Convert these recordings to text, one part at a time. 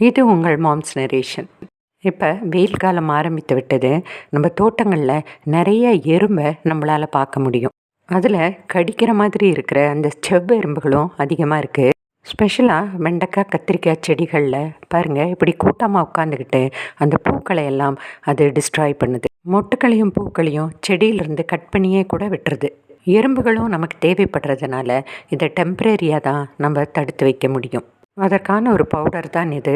இது உங்கள் moms narration இப்போ வெயில் காலம் ஆரம்பித்து விட்டது. நம்ம தோட்டங்களில் நிறைய எறும்பை நம்மளால் பார்க்க முடியும். அதில் கடிக்கிற மாதிரி இருக்கிற அந்த செவ்வ எறும்புகளும் அதிகமாக இருக்குது ஸ்பெஷலாக வெண்டைக்காய் கத்திரிக்காய் செடிகளில் பாருங்கள் இப்படி கூட்டமாக உட்காந்துக்கிட்டு அந்த பூக்களை எல்லாம் அது டிஸ்ட்ராய் பண்ணுது. மொட்டுக்களையும் பூக்களையும் செடியிலிருந்து கட் பண்ணியே கூட விட்டுருது. எறும்புகளும் நமக்கு தேவைப்படுறதுனால இதை டெம்ப்ரரியாக தான் நம்ம தடுத்து வைக்க முடியும். அதற்கான ஒரு பவுடர் தான் இது.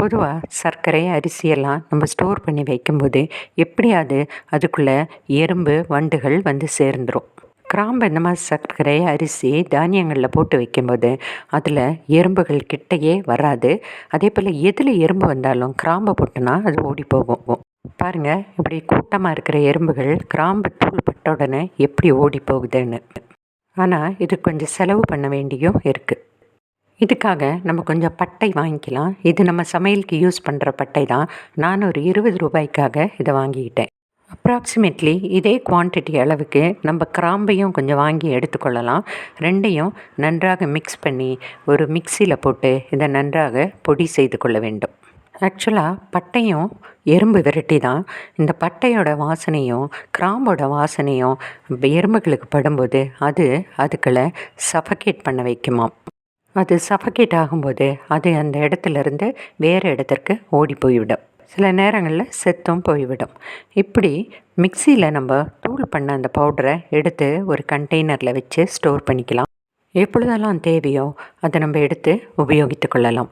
பொதுவாக சர்க்கரை அரிசியெல்லாம் நம்ம ஸ்டோர் பண்ணி வைக்கும்போது எப்படியாவது அதுக்குள்ளே எறும்பு வண்டுகள் வந்து சேர்ந்துடும் கிராம்பு இந்த மாதிரி சர்க்கரை அரிசி தானியங்களில் போட்டு வைக்கும்போது அதில் எறும்புகள் கிட்டையே வராது. அதே போல் எதில் எறும்பு வந்தாலும் கிராம்பை போட்டுனா அது ஓடி போகும். பாருங்கள் இப்படி கூட்டமாக இருக்கிற எறும்புகள் கிராம்பு தூள் பட்ட உடனே எப்படி ஓடி போகுதுன்னு. ஆனால் இது கொஞ்சம் செலவு பண்ண வேண்டியும் இருக்குது இதுக்காக நம்ம கொஞ்சம் பட்டை வாங்கிக்கலாம். இது நம்ம சமையலுக்கு யூஸ் பண்ணுற பட்டை தான். நான் ஒரு இருபது ரூபாய்க்காக இதை வாங்கிக்கிட்டேன். அப்ராக்சிமேட்லி இதே குவான்டிட்டி அளவுக்கு நம்ம கிராம்பையும் கொஞ்சம் வாங்கி எடுத்துக்கொள்ளலாம். ரெண்டையும் நன்றாக மிக்ஸ் பண்ணி ஒரு மிக்சியில் போட்டு இதை நன்றாக பொடி செய்து கொள்ள வேண்டும். ஆக்சுவலாக பட்டையும் எறும்பு விரட்டி தான். இந்த பட்டையோட வாசனையும் கிராம்போட வாசனையும் எறும்புகளுக்கு படும்போது அது அதுக்களை சஃபகேட் பண்ண வைக்குமாம். அது சஃபகேட் ஆகும்போது அது அந்த இடத்துலேருந்து வேறு இடத்திற்கு ஓடி போய்விடும். சில நேரங்களில் செத்தும் போய்விடும். இப்படி மிக்சியில் நம்ம தூள் பண்ண அந்த பவுடரை எடுத்து ஒரு கண்டெய்னரில் வச்சு ஸ்டோர் பண்ணிக்கலாம். எப்பொழுதெல்லாம் தேவையோ அதை நம்ம எடுத்து உபயோகித்து கொள்ளலாம்.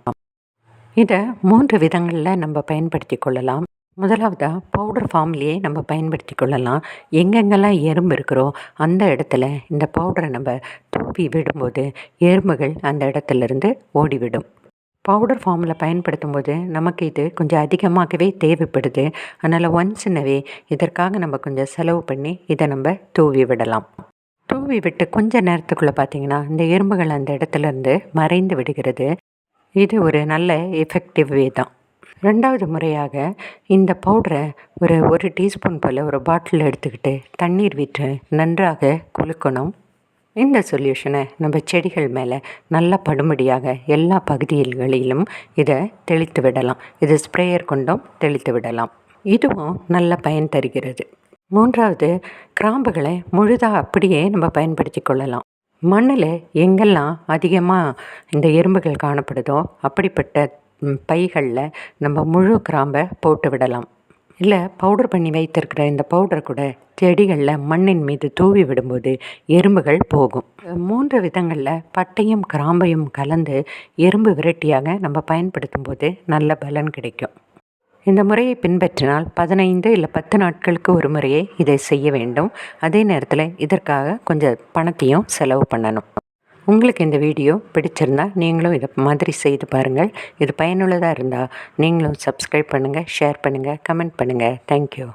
இதை மூன்று விதங்களில் நம்ம பயன்படுத்தி கொள்ளலாம். முதலாவதாக பவுடர் ஃபார்ம்லேயே நம்ம பயன்படுத்தி கொள்ளலாம். எங்கெங்கெல்லாம் எறும்பு இருக்கிறோ அந்த இடத்துல இந்த பவுடரை நம்ம தூவி விடும்போது எறும்புகள் அந்த இடத்துலேருந்து ஓடிவிடும். பவுடர் ஃபார்மில் பயன்படுத்தும் போது நமக்கு இது கொஞ்சம் அதிகமாகவே தேவைப்படுது. அதனால் ஒன்ஸ் இன்னவே இதற்காக நம்ம கொஞ்சம் செலவு பண்ணி இதை நம்ம தூவி விடலாம். தூவி விட்டு கொஞ்ச நேரத்துக்குள்ளே பார்த்திங்கன்னா இந்த எறும்புகள் அந்த இடத்துலேருந்து மறைந்து விடுகிறது. இது ஒரு நல்ல எஃபெக்டிவ் வே தான். ரெண்டாவது முறையாக இந்த பவுடரை ஒரு ஒரு டீஸ்பூன் போல் ஒரு பாட்டில் எடுத்துக்கிட்டு தண்ணீர் விட்டு நன்றாக குலுக்கணும். இந்த சொல்யூஷனை நம்ம செடிகள் மேலே நல்லா படும்படியாக எல்லா பகுதிகளிலும் இதை தெளித்து விடலாம். இது ஸ்ப்ரேயர் கொண்டும் தெளித்து விடலாம். இதுவும் நல்ல பயன் தருகிறது. மூன்றாவது கிராம்புகளை முழுதாக அப்படியே நம்ம பயன்படுத்தி கொள்ளலாம். மண்ணில் எங்கெல்லாம் அதிகமாக இந்த எறும்புகள் காணப்படுதோ அப்படிப்பட்ட பைகளில் நம்ம முழு கிராம்பை போட்டு விடலாம். இல்லை பவுடர் பண்ணி வைத்திருக்கிற இந்த பவுடர் கூட செடிகளில் மண்ணின் மீது தூவி விடும்போது எறும்புகள் போகும். மூன்று விதங்களில் பட்டையும் கிராம்பையும் கலந்து எறும்பு விரட்டியாக நம்ம பயன்படுத்தும் போது நல்ல பலன் கிடைக்கும். இந்த முறையை பின்பற்றினால் பதினைந்து இல்லை பத்து நாட்களுக்கு ஒரு முறையே இதை செய்ய வேண்டும். அதே நேரத்தில் இதற்காக கொஞ்சம் பணத்தையும் செலவு பண்ணணும். உங்களுக்கு இந்த வீடியோ பிடிச்சிருந்தா நீங்களும் இதை மாதிரி செய்து பாருங்கள். இது பயனுள்ளதாக இருந்தால் நீங்களும் சப்ஸ்கிரைப் பண்ணுங்கள் ஷேர் பண்ணுங்கள் கமெண்ட் பண்ணுங்கள் தேங்க்யூ